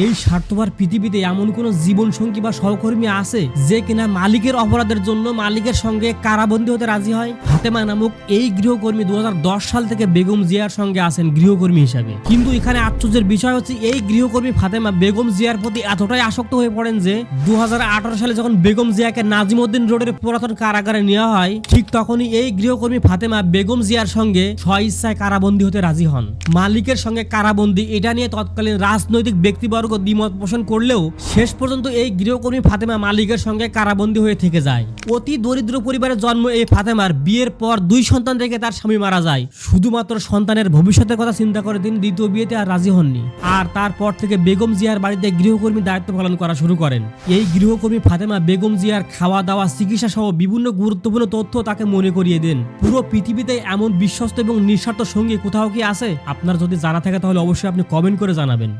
এই স্বার্থপর পৃথিবীতে এমন কোন জীবন সঙ্গী বা সহকর্মী আছে যে কিনা মালিকের অপরাধের জন্য মালিকের সঙ্গে কারাবন্দী হতে রাজি হয়? ফাতেমা নামক এই গৃহকর্মী দু সাল থেকে বেগম জিয়ার সঙ্গে আছেন গৃহকর্মী হিসাবে। কিন্তু এখানে আশ্চর্যের বিষয় হচ্ছে এই গৃহকর্মী ফাতেমা বেগম জিয়ার প্রতি এতটাই আসক্ত হয়ে পড়েন যে দু হাজার আঠারো সালে যখন বেগম জিয়াকে নাজিমউদ্দিন রোডের পুরাতন কারাগারে নেওয়া হয়, ঠিক তখনই এই গৃহকর্মী ফাতেমা বেগম জিয়ার সঙ্গে স্বইচ্ছায় কারাবন্দী হতে রাজি হন। মালিকের সঙ্গে কারাবন্দী, এটা নিয়ে তৎকালীন রাজনৈতিক ব্যক্তিবর্গ দ্বিমত পোষণ করলেও শেষ পর্যন্ত এই গৃহকর্মী ফাতেমা মালিকের সঙ্গে কারাবন্দী হয়ে থেকে যায়। অতি দরিদ্র পরিবারে জন্ম এই ফাতেমার বিয়ের পর দুই সন্তান রেখে তার স্বামী মারা যায়। শুধুমাত্র সন্তানের ভবিষ্যতের কথা চিন্তা করে তিনি দ্বিতীয় বিয়েতে আর রাজি হননি। আর তারপর থেকে বেগম জিয়ার বাড়িতে গৃহকর্মী দায়িত্ব পালন করা শুরু করেন। এই গৃহকর্মী ফাতেমা বেগম জিয়ার খাওয়া দাওয়া চিকিৎসা সহ বিভিন্ন গুরুত্বপূর্ণ তথ্য তাকে মনে করিয়ে দেন। পুরো পৃথিবীতে এমন বিশ্বস্ত এবং নিঃস্বার্থ সঙ্গী কোথাও কি আছে? আপনার যদি জানা থাকে তাহলে অবশ্যই আপনি কমেন্ট করে জানাবেন।